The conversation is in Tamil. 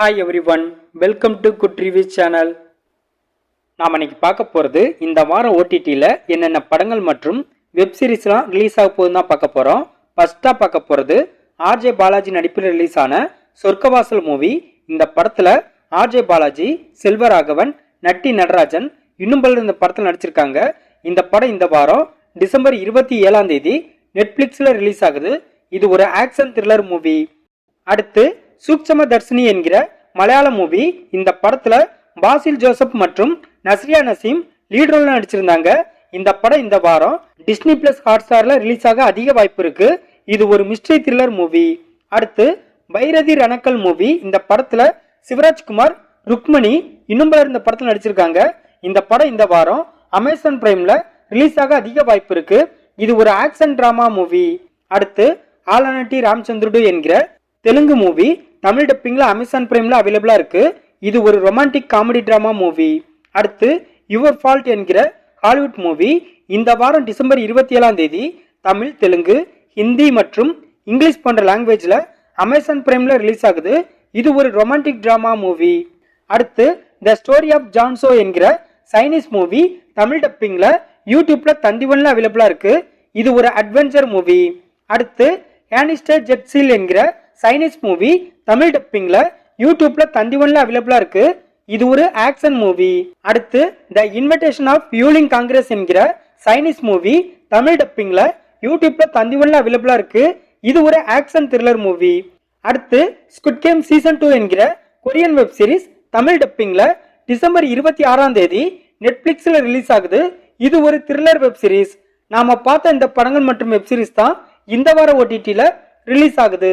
Hi everyone welcome to good review channel நாம் இன்னைக்கு பார்க்க போகிறது இந்த வாரம் ஓடிடியில் என்னென்ன படங்கள் மற்றும் வெப் சீரிஸ்லாம் ரிலீஸ் ஆக போகுதுன்னு தான் பார்க்க போகிறோம் ஃபஸ்ட்டாக பார்க்க போகிறது ஆர்ஜே பாலாஜி நடிப்பில் ரிலீஸ் ஆன சொர்க்கவாசல் மூவி இந்த படத்தில் ஆர்ஜே பாலாஜி செல்வராகவன் நட்டி நடராஜன் இன்னும் பலர் இந்த படத்தில் நடிச்சிருக்காங்க. இந்த படம் இந்த வாரம் டிசம்பர் இருபத்தி ஏழாம் தேதி நெட்ஃப்ளிக்ஸில் ரிலீஸ் ஆகுது. இது ஒரு ஆக்ஷன் த்ரில்லர் மூவி அடுத்து சூக்ஷம தர்ஷினி என்கிற மலையாள மூவி. இந்த படத்துல பாசில் ஜோசப் மற்றும் நஸ்ரியா நசீம் லீட் ரோல் நடிச்சிருந்தாங்க. இந்த படம் இந்த வாரம் டிஸ்னி பிளஸ் ஹாட் ஸ்டார்ல ரிலீஸ் ஆக அதிக வாய்ப்பு இருக்கு. இது ஒரு மிஸ்ட்ரி த்ரில்லர் மூவி. அடுத்து பைரதி ரணக்கல் மூவி. இந்த படத்துல சிவராஜ்குமார் ருக்மணி இன்னும் பலர் இந்த படத்தில் நடிச்சிருக்காங்க. இந்த படம் இந்த வாரம் அமேசான் பிரைம்ல ரிலீஸ் ஆக அதிக வாய்ப்பு இருக்கு. இது ஒரு ஆக்ஷன் டிராமா மூவி. அடுத்து ஆலனட்டி ராமச்சந்திருடு என்கிற தெலுங்கு மூவி. தமிழ் டப்பிங்கில் அமேசான் பிரைமில் அவைலபிளாக இருக்குது இது ஒரு ரொமான்டிக் காமெடி ட்ராமா மூவி அடுத்து யுவர் ஃபால்ட் என்கிற ஹாலிவுட் மூவி இந்த வாரம் டிசம்பர் இருபத்தி ஏழாம் தேதி தமிழ் தெலுங்கு ஹிந்தி மற்றும் இங்கிலீஷ் போன்ற லாங்குவேஜில் அமேசான் பிரைமில் ரிலீஸ் ஆகுது. இது ஒரு ரொமான்டிக் ட்ராமா மூவி அடுத்து த ஸ்டோரி ஆஃப் ஜான்சோ என்கிற சைனீஸ் மூவி தமிழ் டப்பிங்கில் யூடியூப்பில் தந்திவனில் அவைலபிளாக இருக்குது இது ஒரு அட்வென்ச்சர் மூவி அடுத்து ஹேனிஸ்டர் ஜெட்ஸில் என்கிற சைனீஸ் மூவி தமிழ் டப்பிங்ல யூடியூப்ல தந்திவன்ல அவைலபிளா இருக்கு. இது ஒரு ஆக்ஷன் மூவி அடுத்து the invitation of Yuling Congress என்கிற சைனீஸ் மூவி தமிழ் டப்பிங்ல யூடியூப்ல தந்திவன்ல அவைலபிளா இருக்கு. இது ஒரு ஆக்ஷன் த்ரில்லர் மூவி அடுத்து ஸ்குட் கேம் சீசன் டூ என்கிற கொரியன் வெப் சீரிஸ் தமிழ் டப்பிங்ல டிசம்பர் இருபத்தி ஆறாம் தேதி நெட்ஃபிளிக்ஸ்ல ரிலீஸ் ஆகுது. இது ஒரு த்ரில்லர் வெப் சீரிஸ் நாம பார்த்த இந்த படங்கள் மற்றும் வெப் சீரிஸ் தான் இந்த வார ஓடிடியில் ரிலீஸ் ஆகுது.